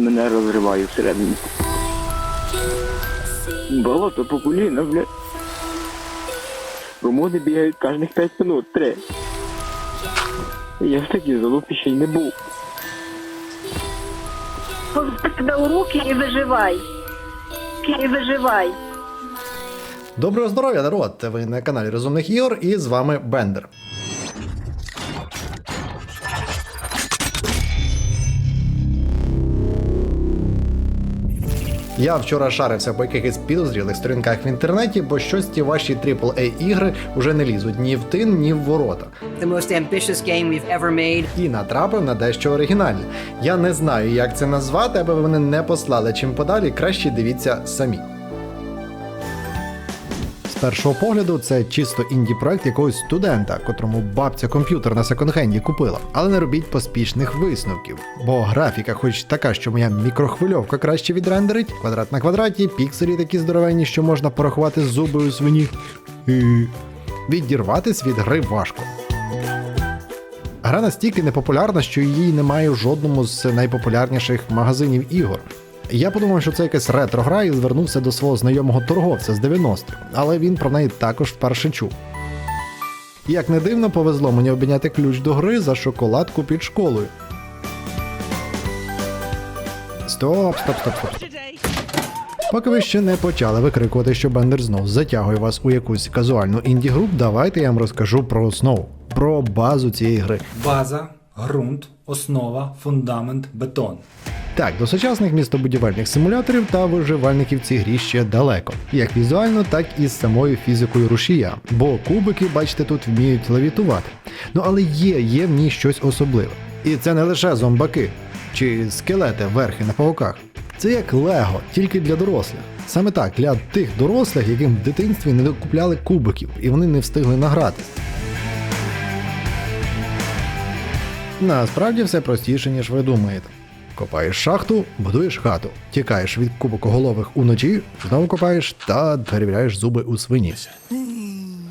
мене розриває всередині. Болото по коліна, блядь. Промоди бігають кожних 5 минут, три. Я в такій залупі ще й не був. Себе у руки і виживай. І виживай. Доброго здоров'я, народ! Ви на каналі Розумних ігор і з вами Бендер. Я вчора шарився по якихось підозрілих сторінках в інтернеті, бо щось ті ваші AAA ігри вже не лізуть ні в тин, ні в ворота. the most ambitious game we've ever made. І натрапив на дещо оригінальне. Я не знаю, як це назвати, аби вони не послали чим подалі, краще дивіться самі. Першого погляду, це чисто інді проект якогось студента, котрому бабця комп'ютер на секонд-хенді купила. Але не робіть поспішних висновків. Бо графіка, хоч така, що моя мікрохвильовка краще відрендерить, квадрат на квадраті, пікселі такі здоровенні, що можна порахувати зуби у свині. І відірватись від гри важко. Гра настільки непопулярна, що її немає в жодному з найпопулярніших магазинів ігор. Я подумав, що це якась ретро-гра і звернувся до свого знайомого торговця з 90-х, але він про неї також вперше чув. Як не дивно, повезло мені обміняти ключ до гри за шоколадку під школою. Стоп, стоп, стоп, стоп. Поки ви ще не почали викрикувати, що Бендер знов затягує вас у якусь казуальну інді-гру, давайте я вам розкажу про основу, про базу цієї гри. База, ґрунт, основа, фундамент, бетон. Так, до сучасних містобудівельних симуляторів та виживальників цій грі ще далеко, як візуально, так і з самою фізикою рушія. Бо кубики, бачите, тут вміють левітувати. Ну але є, є в ній щось особливе. І це не лише зомбаки чи скелети верхи на павуках. Це як Лего, тільки для дорослих. Саме так, для тих дорослих, яким в дитинстві не докупляли кубиків, і вони не встигли награтись. Насправді все простіше, ніж ви думаєте. Копаєш шахту, будуєш хату, тікаєш від кубокоголових уночі, знову копаєш та перевіряєш зуби у свині.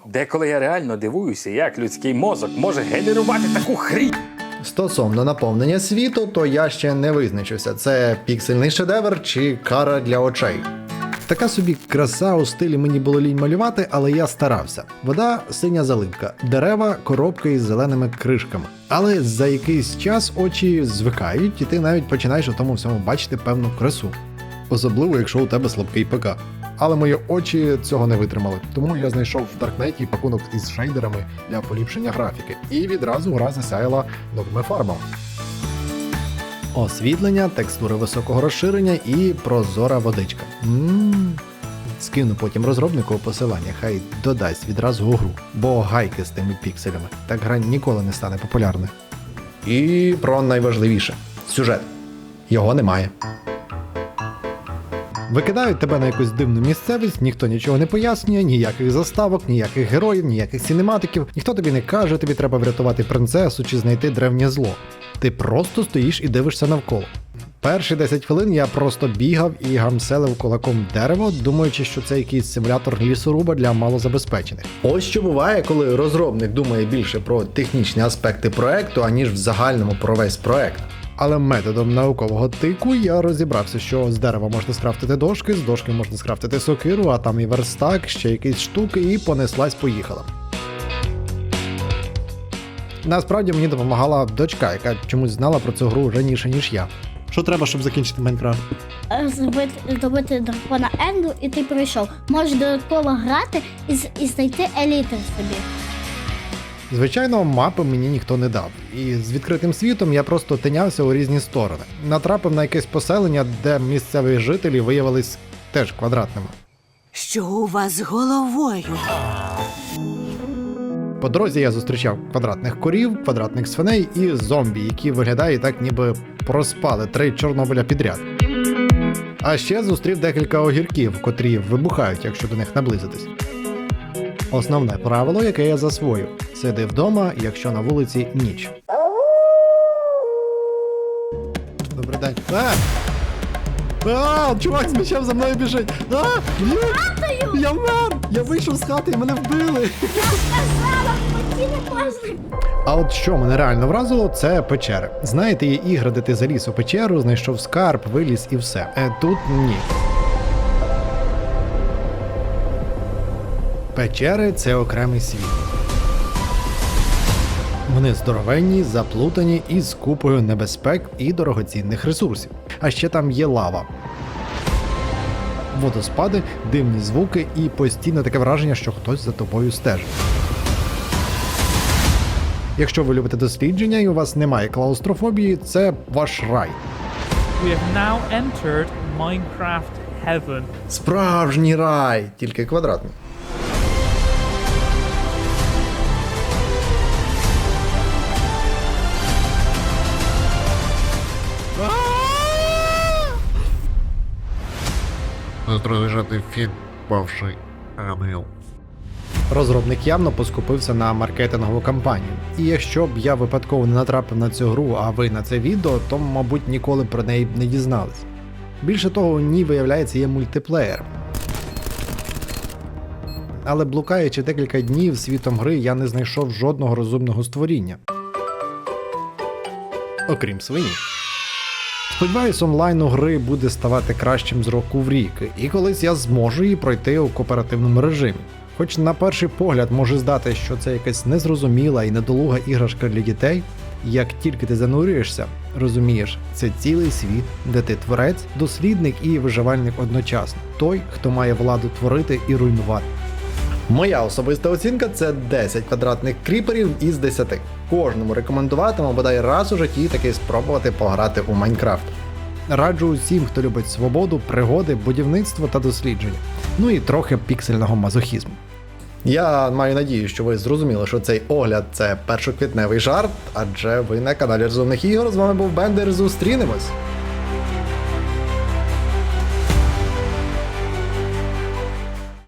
Деколи я реально дивуюся, як людський мозок може генерувати таку хрінь. Стосовно наповнення світу, то я ще не визначився, це піксельний шедевр чи кара для очей. Така собі краса у стилі мені було лінь малювати, але я старався. Вода синя заливка, дерева, коробки із зеленими кришками. Але за якийсь час очі звикають, і ти навіть починаєш у тому всьому бачити певну красу. Особливо, якщо у тебе слабкий ПК. Але мої очі цього не витримали, тому я знайшов в Даркнеті пакунок із шейдерами для поліпшення графіки, і відразу гра засяяла новими фарбами. Освітлення, текстури високого розширення і прозора водичка. Ммм. Скину потім розробнику посилання, хай додасть відразу у гру, бо гайки з тими пікселями. Так гра ніколи не стане популярною. І про найважливіше сюжет. Його немає. Викидають тебе на якусь дивну місцевість, ніхто нічого не пояснює, ніяких заставок, ніяких героїв, ніяких синематиків, ніхто тобі не каже, тобі треба врятувати принцесу чи знайти древнє зло. Ти просто стоїш і дивишся навколо. Перші 10 хвилин я просто бігав і гамселив кулаком дерево, думаючи, що це якийсь симулятор лісоруба для малозабезпечених. Ось що буває, коли розробник думає більше про технічні аспекти проекту, аніж в загальному про весь проект. Але методом наукового тику я розібрався, що з дерева можна скрафтити дошки, з дошки можна скрафтити сокиру, а там і верстак, ще якісь штуки, і понеслась поїхала. Насправді мені допомагала дочка, яка чомусь знала про цю гру раніше, ніж я. Що треба, щоб закінчити Майнкрафт? зробити, зробити дракона Енду, і ти пройшов. Можеш додатково грати і, і знайти елітр собі. Звичайно, мапи мені ніхто не дав, і з відкритим світом я просто тинявся у різні сторони. Натрапив на якесь поселення, де місцеві жителі виявились теж квадратними. Що у вас з головою? По дорозі я зустрічав квадратних корів, квадратних свиней і зомбі, які виглядають так, ніби проспали три Чорнобиля підряд. А ще зустрів декілька огірків, котрі вибухають, якщо до них наблизитись. Основне правило, яке я засвоїв: сиди вдома, якщо на вулиці ніч. Добрий день. А! А, чувак з мечем за мною біжить. А, б'ють! Я вмер! Я вийшов з хати і мене вбили. А от що мене реально вразило, це печери. Знаєте, є ігри, де ти заліз у печеру, знайшов скарб, виліз і все. Е, тут ні. Печери це окремий світ. Вони здоровенні, заплутані і з купою небезпек і дорогоцінних ресурсів. А ще там є лава. Водоспади, дивні звуки і постійне таке враження, що хтось за тобою стежить. Якщо ви любите дослідження і у вас немає клаустрофобії, це ваш рай. We have now entered Minecraft Heaven. Справжній рай, тільки квадратний. Фін, бавший ангел. Розробник явно поскупився на маркетингову кампанію. І якщо б я випадково не натрапив на цю гру, а ви на це відео, то, мабуть, ніколи про неї б не дізнались. Більше того, у ній, виявляється, є мультиплеєр. Але блукаючи декілька днів світом гри, я не знайшов жодного розумного створіння. Окрім свині. Сподіваюсь, онлайн у гри буде ставати кращим з року в рік, і колись я зможу її пройти у кооперативному режимі. Хоч на перший погляд може здати, що це якась незрозуміла і недолуга іграшка для дітей, як тільки ти занурюєшся, розумієш, це цілий світ, де ти творець, дослідник і виживальник одночасно, той, хто має владу творити і руйнувати. Моя особиста оцінка це 10 квадратних кріперів із 10. Кожному рекомендуватиму бодай раз у житті таки спробувати пограти у Майнкрафт. Раджу усім, хто любить свободу, пригоди, будівництво та дослідження. Ну і трохи піксельного мазохізму. Я маю надію, що ви зрозуміли, що цей огляд це першоквітневий жарт, адже ви на каналі Розумних ігор. З вами був Бендер. Зустрінемось!